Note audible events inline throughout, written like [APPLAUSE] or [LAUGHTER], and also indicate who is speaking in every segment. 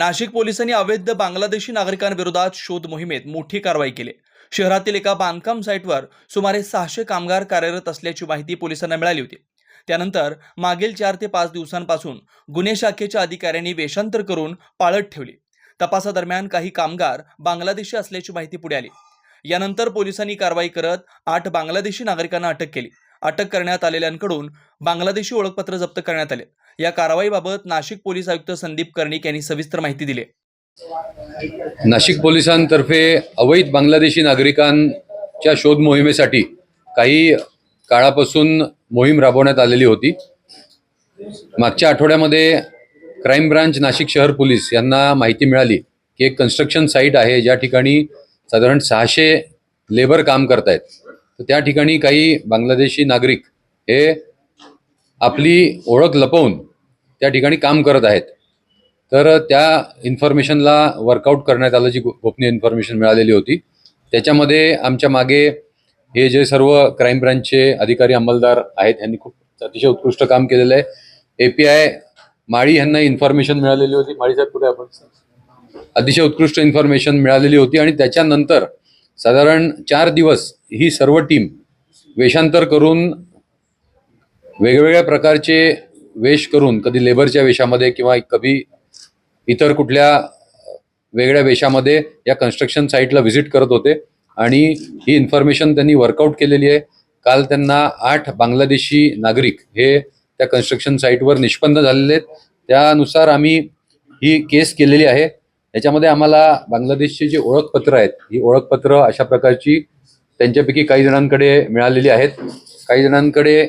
Speaker 1: नाशिक पोलिसांनी अवैध बांगलादेशी नागरिकांविरोधात शोध मोहिमेत मोठी कारवाई केली. शहरातील एका बांधकाम साईटवर सुमारे सहाशे कामगार कार्यरत असल्याची माहिती पोलिसांना मिळाली होती. त्यानंतर मागील चार ते पाच दिवसांपासून गुन्हे शाखेच्या अधिकाऱ्यांनी वेषांतर करून पाळत ठेवली. तपासादरम्यान काही कामगार बांगलादेशी असल्याची माहिती पुढे आली. यानंतर पोलिसांनी कारवाई करत आठ बांगलादेशी नागरिकांना अटक केली. अटक करण्यात आलेल्यांकडून बांगलादेशी ओळखपत्र जप्त करण्यात आले. या कारवाईबाबत नाशिक पोलीस आयुक्त संदीप कर्णिक यांनी सविस्तर माहिती दिली.
Speaker 2: नाशिक पोलिसांतर्फे अवैध बांगलादेशी नागरिकांच्या शोध मोहिमेसाठी काही काळापासून मोहीम राबवण्यात आलेली होती. मागच्या आठवड्यामध्ये क्राईम ब्रांच नाशिक शहर पोलीस यांना माहिती मिळाली की एक कन्स्ट्रक्शन साईट आहे ज्या ठिकाणी साधारण सहाशे लेबर काम करतायत. तर त्या ठिकाणी काही बांगलादेशी नागरिक हे आपली ओळख लपवून त्या ठिकाणी काम करत आहेत. तर त्या इन्फॉर्मेशनला वर्कआउट करण्यात आलं जी गोपनीय इन्फॉर्मेशन मिळालेली होती. त्याच्यामध्ये आमच्या मागे हे जे सर्व क्राईम ब्रांचचे अधिकारी अंमलदार आहेत यांनी खूप अतिशय उत्कृष्ट काम केलेलं आहे. ए पी आय माळी यांना इन्फॉर्मेशन मिळालेली होती. माळी साहेब कुठे आपण? अतिशय उत्कृष्ट इन्फॉर्मेशन मिळालेली होती आणि त्याच्यानंतर साधारण चार दिवस ही सर्व टीम वेषांतर करून वेगवेगळ्या प्रकारचे वेश करून कधी लेबरच्या वेशामध्ये किंवा कधी इतर कुठल्या वेगळ्या वेशामध्ये या कन्स्ट्रक्शन साईटला व्हिजिट करत होते. आणि ही इन्फॉर्मेशन त्यांनी वर्कआउट केलेली आहे. काल त्यांना आठ बांगलादेशी नागरिक हे त्या कन्स्ट्रक्शन साईटवर निष्पन्न झालेले आहेत. त्यानुसार आम्ही ही केस केलेली आहे. याच्यामध्ये आम्हाला बांगलादेशची जी ओळखपत्र आहेत ही ओळखपत्र अशा प्रकारची त्यांच्यापैकी काही जणांकडे मिळालेली आहेत. काही जणांकडे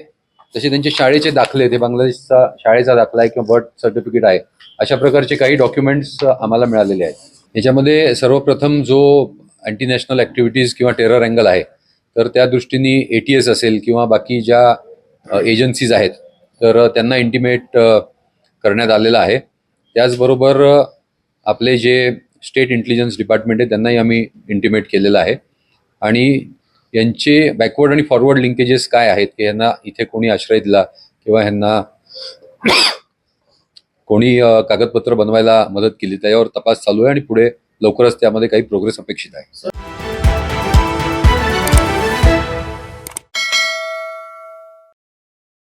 Speaker 2: जसे त्यांचे शाळेचे दाखले ते बांगलादेशचा शाळेचा दाखला आहे किंवा बर्थ सर्टिफिकेट आहे अशा प्रकारचे काही डॉक्युमेंट्स आम्हाला मिळालेले आहेत. याच्यामध्ये सर्वप्रथम जो अँटी नॅशनल ॲक्टिव्हिटीज किंवा टेरर अँगल आहे तर त्या दृष्टीने ए टी एस असेल किंवा बाकी ज्या एजन्सीज आहेत तर त्यांना इंटिमेट करण्यात आलेलं आहे. त्याचबरोबर आपले जे स्टेट इंटेलिजन्स डिपार्टमेंट आहे त्यांनाही आम्ही इंटिमेट केलेलं आहे. आणि यांचे बॅकवर्ड आणि फॉरवर्ड लिंकेजेस काय आहेत की यांना इथे कोणी आश्रय दिला किंवा ह्यांना [COUGHS] कोणी कागदपत्र बनवायला मदत केली त्याच्यावर तपास चालू आहे आणि पुढे लवकरच त्यामध्ये काही प्रोग्रेस अपेक्षित आहे.